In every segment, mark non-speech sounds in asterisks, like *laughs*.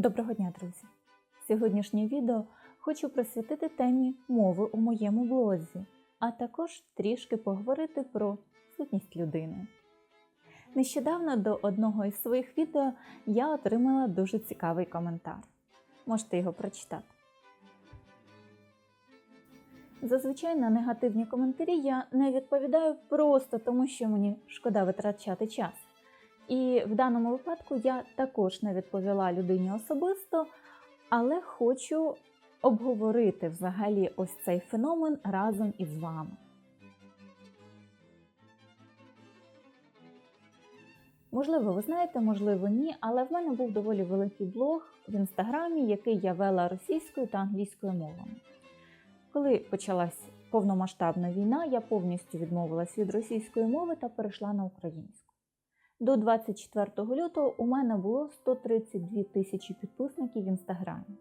Доброго дня, друзі! Сьогоднішнє відео хочу присвятити темі мови у моєму блозі, а також трішки поговорити про сутність людини. Нещодавно до одного із своїх відео я отримала дуже цікавий коментар. Можете його прочитати. Зазвичай на негативні коментарі я не відповідаю просто тому, що мені шкода витрачати час. І в даному випадку я також не відповіла людині особисто, але хочу обговорити взагалі ось цей феномен разом із вами. Можливо, ви знаєте, можливо, ні, але в мене був доволі великий блог в інстаграмі, який я вела російською та англійською мовами. Коли почалась повномасштабна війна, я повністю відмовилась від російської мови та перейшла на українську. До 24 лютого у мене було 132 тисячі підписників в інстаграмі.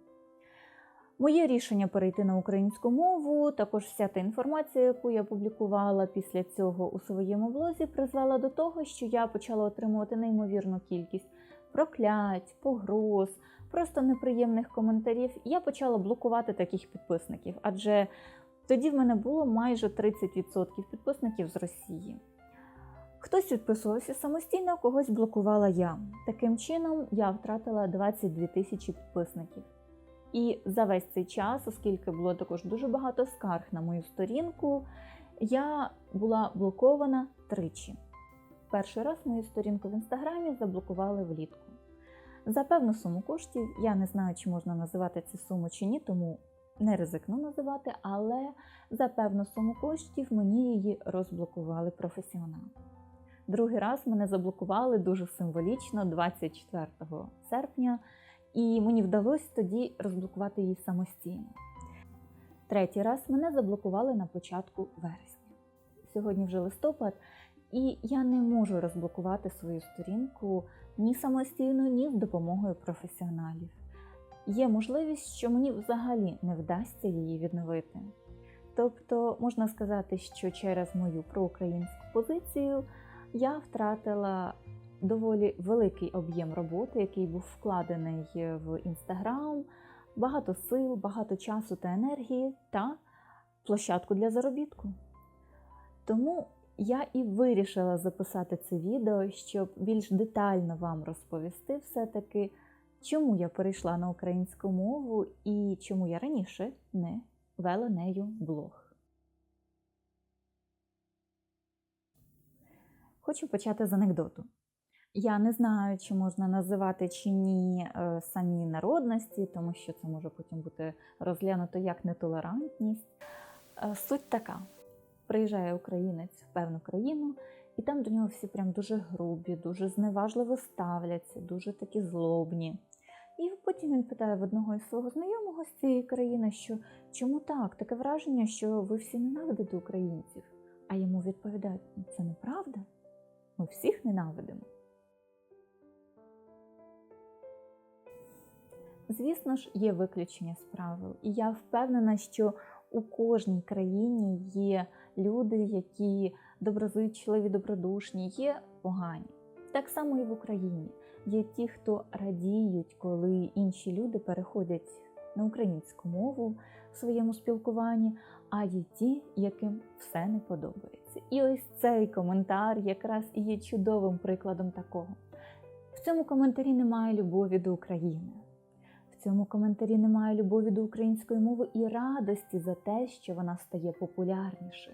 Моє рішення перейти на українську мову, також вся та інформація, яку я публікувала після цього у своєму блозі, призвела до того, що я почала отримувати неймовірну кількість проклять, погроз, просто неприємних коментарів. Я почала блокувати таких підписників, адже тоді в мене було майже 30% підписників з Росії. Хтось відписувався самостійно, когось блокувала я. Таким чином, я втратила 22 тисячі підписників. І за весь цей час, оскільки було також дуже багато скарг на мою сторінку, я була блокована тричі. Перший раз мою сторінку в інстаграмі заблокували влітку. За певну суму коштів, я не знаю, чи можна називати цю суму чи ні, тому не ризикну називати, але за певну суму коштів мені її розблокували професіонали. Другий раз мене заблокували дуже символічно 24 серпня, і мені вдалося тоді розблокувати її самостійно. Третій раз мене заблокували на початку вересня. Сьогодні вже листопад, і я не можу розблокувати свою сторінку ні самостійно, ні з допомогою професіоналів. Є можливість, що мені взагалі не вдасться її відновити. Тобто, можна сказати, що через мою проукраїнську позицію я втратила доволі великий об'єм роботи, який був вкладений в інстаграм, багато сил, багато часу та енергії та площадку для заробітку. Тому я і вирішила записати це відео, щоб більш детально вам розповісти все-таки, чому я перейшла на українську мову і чому я раніше не вела нею блог. Хочу почати з анекдоту. Я не знаю, чи можна називати чи ні е, самі народності, тому що це може потім бути розглянуто як нетолерантність. Е, суть така: приїжджає українець в певну країну, і там до нього всі прям дуже грубі, дуже зневажливо ставляться, дуже такі злобні. І потім він питає в одного із свого знайомого з цієї країни, що чому так? Таке враження, що ви всі ненавидите українців. А йому відповідають: це неправда. Ми всіх ненавидимо. Звісно ж, є виключення з правил, і я впевнена, що у кожній країні є люди, які доброзичливі, добродушні, є погані. Так само і в Україні є ті, хто радіють, коли інші люди переходять на українську мову в своєму спілкуванні, а є ті, яким все не подобається. І ось цей коментар якраз і є чудовим прикладом такого. В цьому коментарі немає любові до України. В цьому коментарі немає любові до української мови і радості за те, що вона стає популярніше.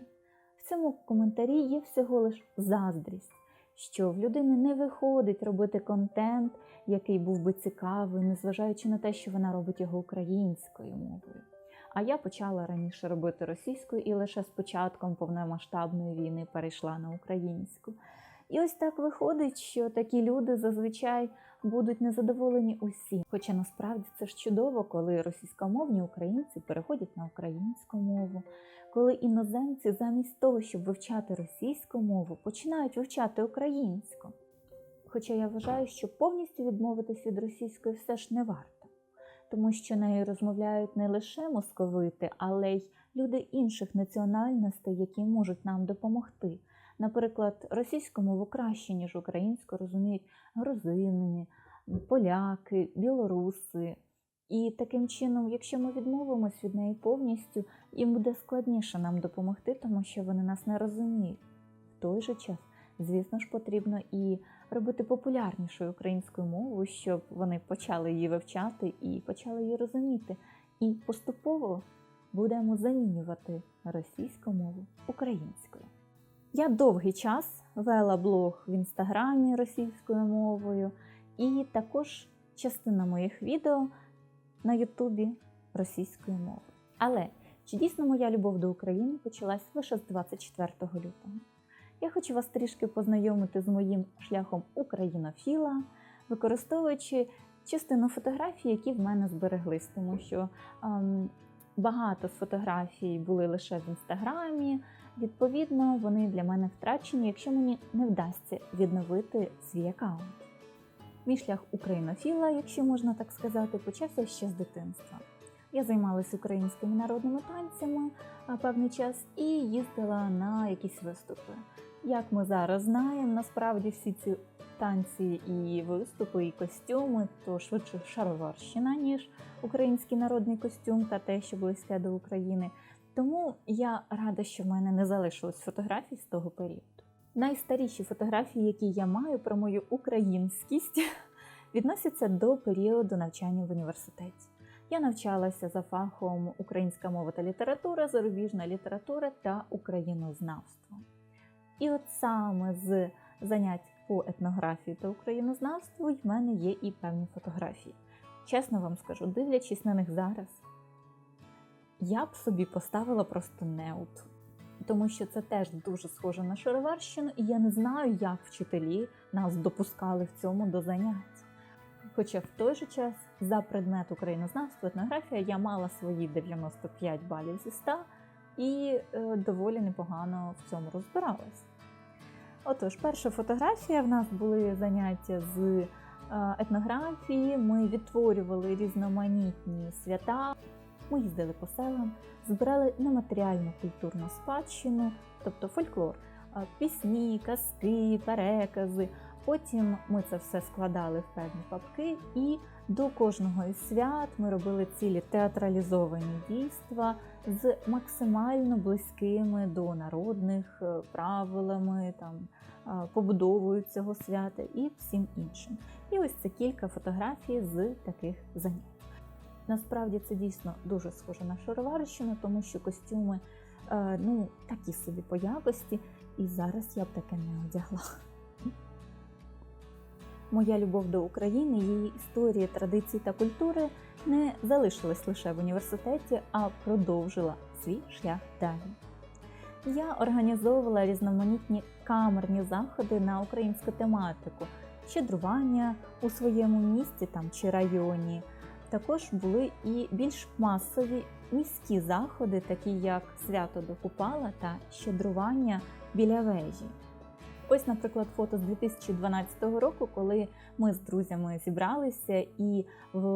В цьому коментарі є всього лиш заздрість, що в людини не виходить робити контент, який був би цікавий, незважаючи на те, що вона робить його українською мовою. А я почала раніше робити російською і лише з початком повномасштабної війни перейшла на українську. І ось так виходить, що такі люди зазвичай будуть незадоволені усі. Хоча насправді це ж чудово, коли російськомовні українці переходять на українську мову, коли іноземці замість того, щоб вивчати російську мову, починають вивчати українську. Хоча я вважаю, що повністю відмовитись від російської все ж не варто тому що нею розмовляють не лише московити, але й люди інших національностей, які можуть нам допомогти. Наприклад, російську мову краще, ніж українську, розуміють грузини, поляки, білоруси. І таким чином, якщо ми відмовимось від неї повністю, їм буде складніше нам допомогти, тому що вони нас не розуміють. В той же час, звісно ж, потрібно і робити популярнішою українською мовою, щоб вони почали її вивчати і почали її розуміти. І поступово будемо замінювати російську мову українською. Я довгий час вела блог в інстаграмі російською мовою, і також частина моїх відео на Ютубі російською мовою. Але чи дійсно моя любов до України почалась лише з 24 лютого? Я хочу вас трішки познайомити з моїм шляхом українофіла, використовуючи частину фотографій, які в мене збереглись, тому що ем, багато з фотографій були лише в інстаграмі. Відповідно, вони для мене втрачені, якщо мені не вдасться відновити свій аккаунт. Мій шлях українофіла, якщо можна так сказати, почався ще з дитинства. Я займалася українськими народними танцями певний час і їздила на якісь виступи. Як ми зараз знаємо, насправді всі ці танці і виступи, і костюми то швидше шароварщина, ніж український народний костюм та те, що близьке до України. Тому я рада, що в мене не залишилось фотографій з того періоду. Найстаріші фотографії, які я маю про мою українськість, *laughs* відносяться до періоду навчання в університеті. Я навчалася за фахом українська мова та література, зарубіжна література та українознавство. І от саме з занять по етнографії та українознавству в мене є і певні фотографії. Чесно вам скажу, дивлячись на них зараз, я б собі поставила просто неут. Тому що це теж дуже схоже на шароварщину, і я не знаю, як вчителі нас допускали в цьому до занять. Хоча в той же час за предмет українознавства етнографія я мала свої 95 балів зі 100 і е, доволі непогано в цьому розбиралась. Отож, перша фотографія в нас були заняття з е, етнографії. Ми відтворювали різноманітні свята. Ми їздили по селам, збирали нематеріальну культурну спадщину, тобто фольклор, е, пісні, казки, перекази. Потім ми це все складали в певні папки, і до кожного із свят ми робили цілі театралізовані дійства з максимально близькими до народних е, правилами, там е, побудовою цього свята і всім іншим. І ось це кілька фотографій з таких занять. Насправді це дійсно дуже схоже на шароварщину, тому що костюми е, ну, такі собі по якості, і зараз я б таке не одягла. Моя любов до України, її історії, традиції та культури не залишилась лише в університеті, а продовжила свій шлях далі. Я організовувала різноманітні камерні заходи на українську тематику, щедрування у своєму місті там чи районі. Також були і більш масові міські заходи, такі як свято до Купала та щедрування біля вежі. Ось, наприклад, фото з 2012 року, коли ми з друзями зібралися і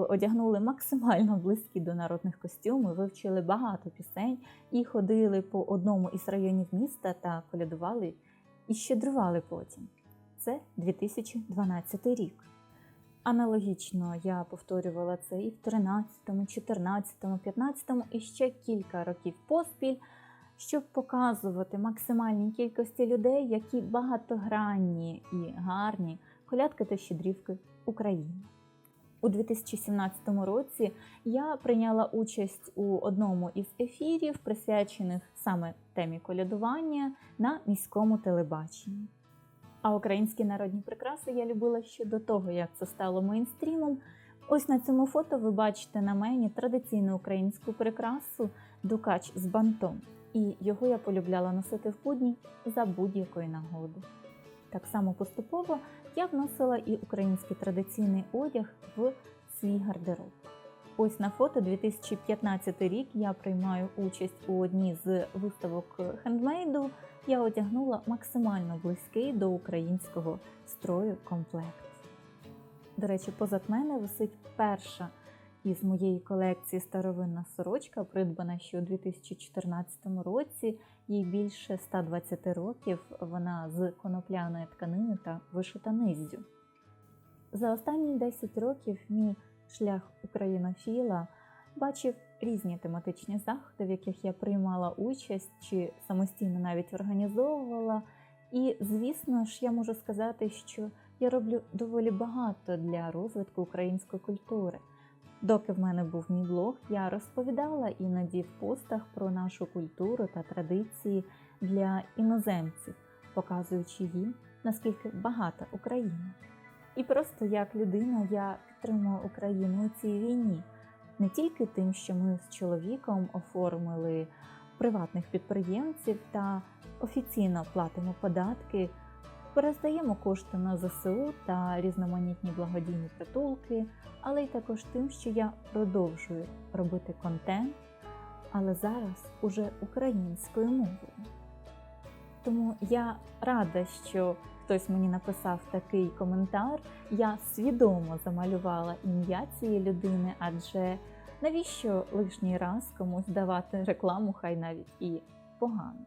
одягнули максимально близькі до народних костюмів, вивчили багато пісень і ходили по одному із районів міста та колядували і щедрували потім. Це 2012 рік. Аналогічно я повторювала це і в 13, 14, 15 і ще кілька років поспіль щоб показувати максимальній кількості людей, які багатогранні і гарні колядки та щедрівки України. У 2017 році я прийняла участь у одному із ефірів, присвячених саме темі колядування на міському телебаченні. А українські народні прикраси я любила ще до того, як це стало мейнстрімом. Ось на цьому фото ви бачите на мені традиційну українську прикрасу дукач з бантом і його я полюбляла носити в будні за будь-якої нагоди. Так само поступово я вносила і український традиційний одяг в свій гардероб. Ось на фото 2015 рік я приймаю участь у одній з виставок хендмейду. Я одягнула максимально близький до українського строю комплект. До речі, позад мене висить перша із моєї колекції старовинна сорочка, придбана ще у 2014 році. Їй більше 120 років. Вона з конопляної тканини та вишита низзю. За останні 10 років мій шлях українофіла бачив різні тематичні заходи, в яких я приймала участь чи самостійно навіть організовувала. І, звісно ж, я можу сказати, що я роблю доволі багато для розвитку української культури. Доки в мене був мій блог, я розповідала іноді в постах про нашу культуру та традиції для іноземців, показуючи їм, наскільки багата Україна. І просто як людина я підтримую Україну у цій війні не тільки тим, що ми з чоловіком оформили приватних підприємців та офіційно платимо податки, перездаємо кошти на ЗСУ та різноманітні благодійні притулки, але й також тим, що я продовжую робити контент, але зараз уже українською мовою. Тому я рада, що хтось мені написав такий коментар. Я свідомо замалювала ім'я цієї людини, адже навіщо лишній раз комусь давати рекламу, хай навіть і погано.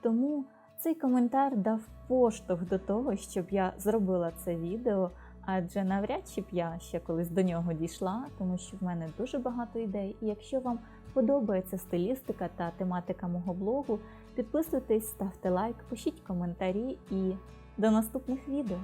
Тому цей коментар дав поштовх до того, щоб я зробила це відео, адже навряд чи б я ще колись до нього дійшла, тому що в мене дуже багато ідей. І якщо вам подобається стилістика та тематика мого блогу, підписуйтесь, ставте лайк, пишіть коментарі і до наступних відео.